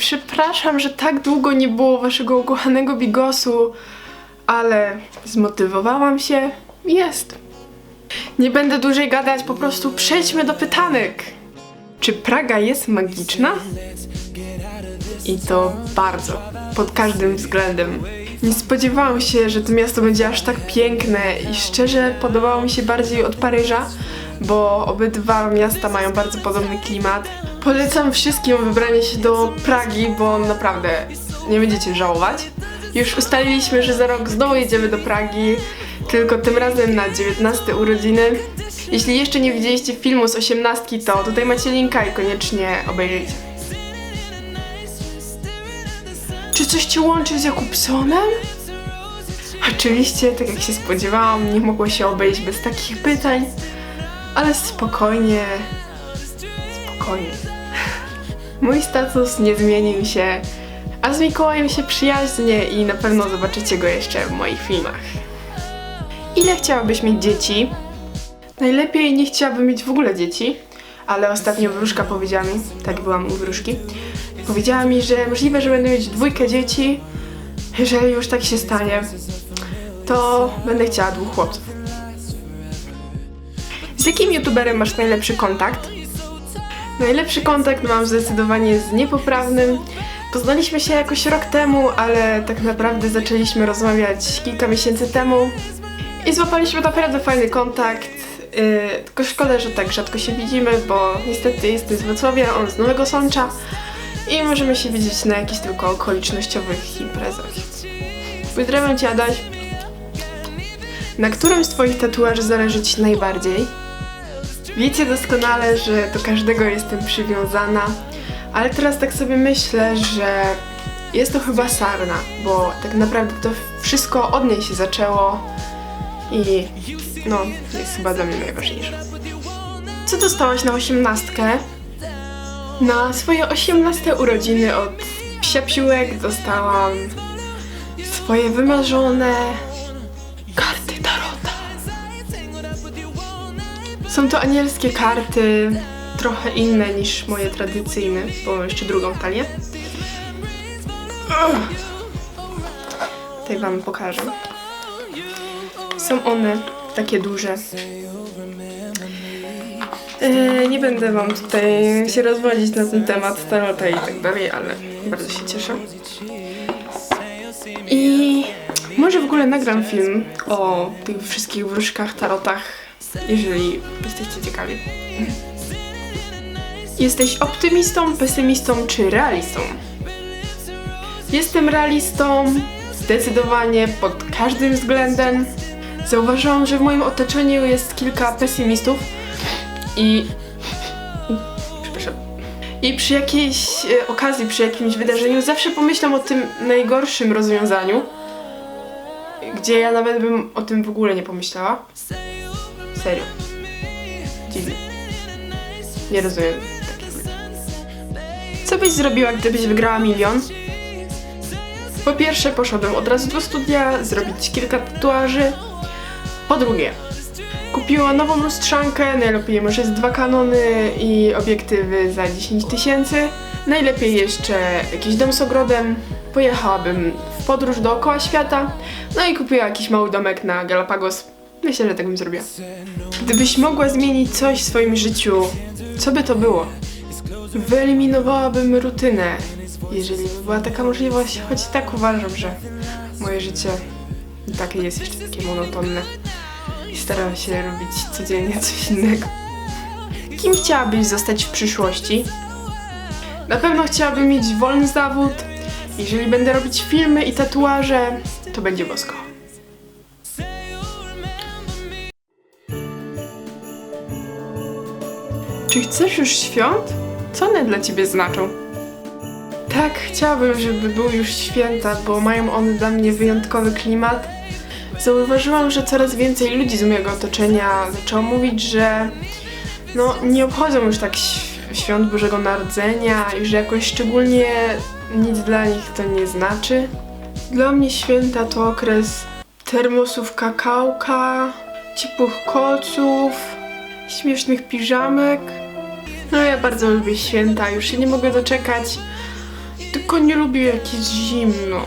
Przepraszam, że tak długo nie było waszego ukochanego bigosu, ale zmotywowałam się. Jest. Nie będę dłużej gadać, po prostu przejdźmy do pytanek. Czy Praga jest magiczna? I to bardzo, pod każdym względem. Nie spodziewałam się, że to miasto będzie aż tak piękne i szczerze podobało mi się bardziej od Paryża, bo obydwa miasta mają bardzo podobny klimat. Polecam wszystkim wybranie się do Pragi, bo naprawdę nie będziecie żałować. Już ustaliliśmy, że za rok znowu jedziemy do Pragi, tylko tym razem na 19 urodziny. Jeśli jeszcze nie widzieliście filmu z 18, to tutaj macie linka i koniecznie obejrzyjcie. Czy coś cię łączy z Jakubsonem? Oczywiście, tak jak się spodziewałam, nie mogło się obejść bez takich pytań, ale spokojnie, spokojnie. Mój status nie zmienił się, a z Mikołajem się przyjaźnię i na pewno zobaczycie go jeszcze w moich filmach. Ile chciałabyś mieć dzieci? Najlepiej nie chciałabym mieć w ogóle dzieci, ale ostatnio wróżka powiedziała mi, tak byłam u wróżki, powiedziała mi, że możliwe, że będę mieć dwójkę dzieci. Jeżeli już tak się stanie, to będę chciała dwóch chłopców. Z jakim youtuberem masz najlepszy kontakt? Najlepszy kontakt mam zdecydowanie z niepoprawnym. Poznaliśmy się jakoś rok temu, ale tak naprawdę zaczęliśmy rozmawiać kilka miesięcy temu i złapaliśmy naprawdę fajny kontakt. Yy, tylko szkoda, że tak rzadko się widzimy, bo niestety jestem z Wrocławia, on z Nowego Sącza i możemy się widzieć na jakichś tylko okolicznościowych imprezach. Pozdrawiam Cię, Adaś. Na którym z Twoich tatuaży zależy Ci najbardziej? Wiecie doskonale, że do każdego jestem przywiązana, ale teraz tak sobie myślę, że jest to chyba sarna, bo tak naprawdę to wszystko od niej się zaczęło i no, jest chyba dla mnie najważniejsze. Co dostałaś na osiemnastkę? Na swoje 18 urodziny od psiapsiłek dostałam swoje wymarzone Są to anielskie karty, trochę inne niż moje tradycyjne, bo jeszcze drugą talię. Tutaj wam pokażę. Są one takie duże. E, nie będę wam tutaj się rozwodzić na ten temat tarota i tak dalej, ale bardzo się cieszę. I może w ogóle nagram film o tych wszystkich wróżkach, tarotach, jeżeli jesteście ciekawi. Jesteś optymistą, pesymistą czy realistą? Jestem realistą, zdecydowanie pod każdym względem. Zauważyłam, że w moim otoczeniu jest kilka pesymistów i. Przepraszam. I przy jakiejś e, okazji, przy jakimś wydarzeniu zawsze pomyślam o tym najgorszym rozwiązaniu, gdzie ja nawet bym o tym w ogóle nie pomyślała. Serio. Dziwne. Nie rozumiem. Co byś zrobiła, gdybyś wygrała milion? Po pierwsze, poszłabym od razu do studia, zrobić kilka tatuaży. Po drugie, kupiła nową lustrzankę, najlepiej może z dwa kanony i obiektywy za 10 tysięcy. Najlepiej jeszcze jakiś dom z ogrodem. Pojechałabym w podróż dookoła świata. No i kupiła jakiś mały domek na Galapagos. Myślę, że tak bym zrobiła. Gdybyś mogła zmienić coś w swoim życiu, co by to było? Wyeliminowałabym rutynę, jeżeli by była taka możliwość, choć tak uważam, że moje życie i tak jest jeszcze takie monotonne i staram się robić codziennie coś innego. Kim chciałabyś zostać w przyszłości? Na pewno chciałabym mieć wolny zawód. Jeżeli będę robić filmy i tatuaże, to będzie bosko. Czy chcesz już świąt? Co one dla ciebie znaczą? Tak, chciałabym, żeby były już święta, bo mają one dla mnie wyjątkowy klimat. Zauważyłam, że coraz więcej ludzi z mojego otoczenia zaczęło mówić, że no, nie obchodzą już tak świąt Bożego Narodzenia i że jakoś szczególnie nic dla nich to nie znaczy. Dla mnie święta to okres termosów kakałka, ciepłych koców, śmiesznych piżamek. No ja bardzo lubię święta, już się nie mogę doczekać. tylko nie lubię jak jest zimno.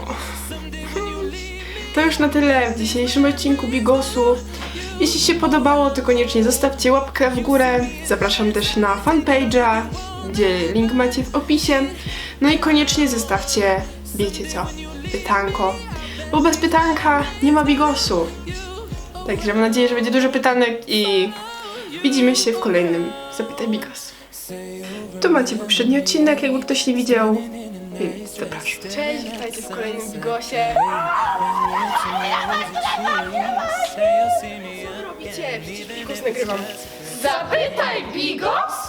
To już na tyle w dzisiejszym odcinku Bigosu. Jeśli się podobało, to koniecznie zostawcie łapkę w górę. Zapraszam też na fanpage'a, gdzie link macie w opisie. No i koniecznie zostawcie, wiecie co, pytanko. Bo bez pytanka nie ma Bigosu. Także mam nadzieję, że będzie dużo pytanek i widzimy się w kolejnym Zapytaj Bigos. Tu macie poprzedni odcinek, jakby ktoś nie widział. Zapraszam. Cześć, witajcie w kolejnym Bigosie. Co robicie? Przecież Bigos nagrywam. Zapytaj Bigos!